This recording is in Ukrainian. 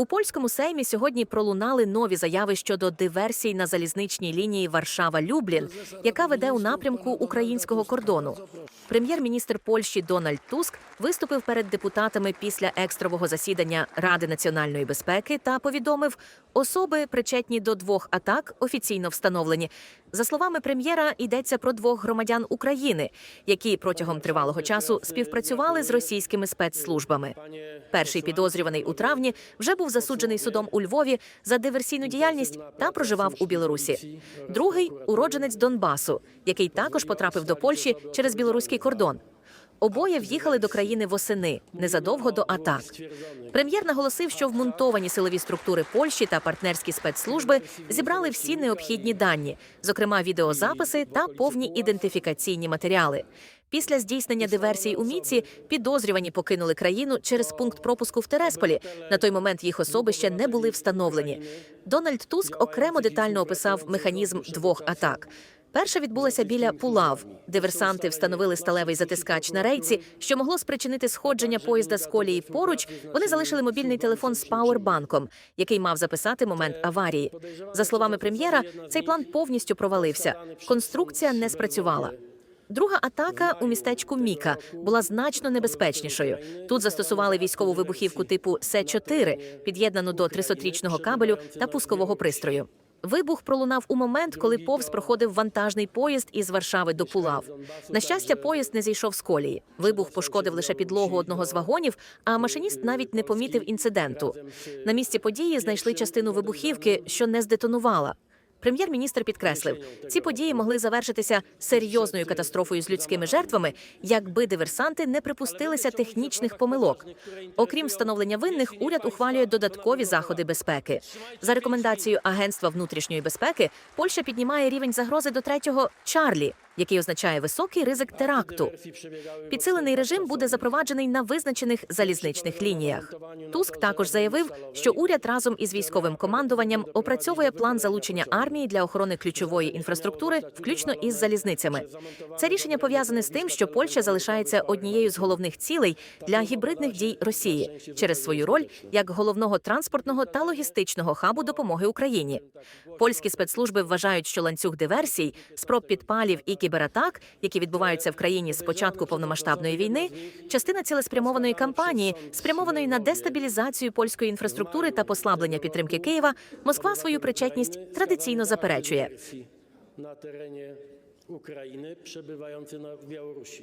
У польському сеймі сьогодні пролунали нові заяви щодо диверсій на залізничній лінії Варшава-Люблін, яка веде у напрямку українського кордону. Прем'єр-міністр Польщі Дональд Туск виступив перед депутатами після екстрового засідання Ради національної безпеки та повідомив, особи, причетні до двох атак, офіційно встановлені. За словами прем'єра, йдеться про двох громадян України, які протягом тривалого часу співпрацювали з російськими спецслужбами. Перший підозрюваний у травні вже був засуджений судом у Львові за диверсійну діяльність та проживав у Білорусі. Другий уродженець Донбасу, який також потрапив до Польщі через білоруський кордон. Обоє в'їхали до країни восени незадовго до атак. Прем'єр наголосив, що вмонтовані силові структури Польщі та партнерські спецслужби зібрали всі необхідні дані, зокрема відеозаписи та повні ідентифікаційні матеріали. Після здійснення диверсій у Міці підозрювані покинули країну через пункт пропуску в Тересполі. На той момент їх особи ще не були встановлені. Дональд Туск окремо детально описав механізм двох атак. Перша відбулася біля Пулав. Диверсанти встановили сталевий затискач на рейці, що могло спричинити сходження поїзда з колії поруч. Вони залишили мобільний телефон з пауербанком, який мав записати момент аварії. За словами прем'єра, цей план повністю провалився. Конструкція не спрацювала. Друга атака у містечку Міка була значно небезпечнішою. Тут застосували військову вибухівку типу С-4, під'єднану до 300-річного кабелю та пускового пристрою. Вибух пролунав у момент, коли повз проходив вантажний поїзд із Варшави до Пулав. На щастя, поїзд не зійшов з колії. Вибух пошкодив лише підлогу одного з вагонів, а машиніст навіть не помітив інциденту. На місці події знайшли частину вибухівки, що не здетонувала. Прем'єр-міністр підкреслив, ці події могли завершитися серйозною катастрофою з людськими жертвами, якби диверсанти не припустилися технічних помилок. Окрім встановлення винних, уряд ухвалює додаткові заходи безпеки. За рекомендацією Агентства внутрішньої безпеки, Польща піднімає рівень загрози до третього Чарлі, який означає високий ризик теракту. Підсилений режим буде запроваджений на визначених залізничних лініях. Туск також заявив, що уряд разом із військовим командуванням опрацьовує план залучення армії для охорони ключової інфраструктури, включно із залізницями. Це рішення пов'язане з тим, що Польща залишається однією з головних цілей для гібридних дій Росії через свою роль як головного транспортного та логістичного хабу допомоги Україні. Польські спецслужби вважають, що ланцюг диверсій, спроб підпалів і кібератак, які відбуваються в країні з початку повномасштабної війни, частина цілеспрямованої кампанії, спрямованої на дестабілізацію польської інфраструктури та послаблення підтримки Києва. Москва свою причетність традиційно заперечує. На терені України, перебуваючи на Białorusi.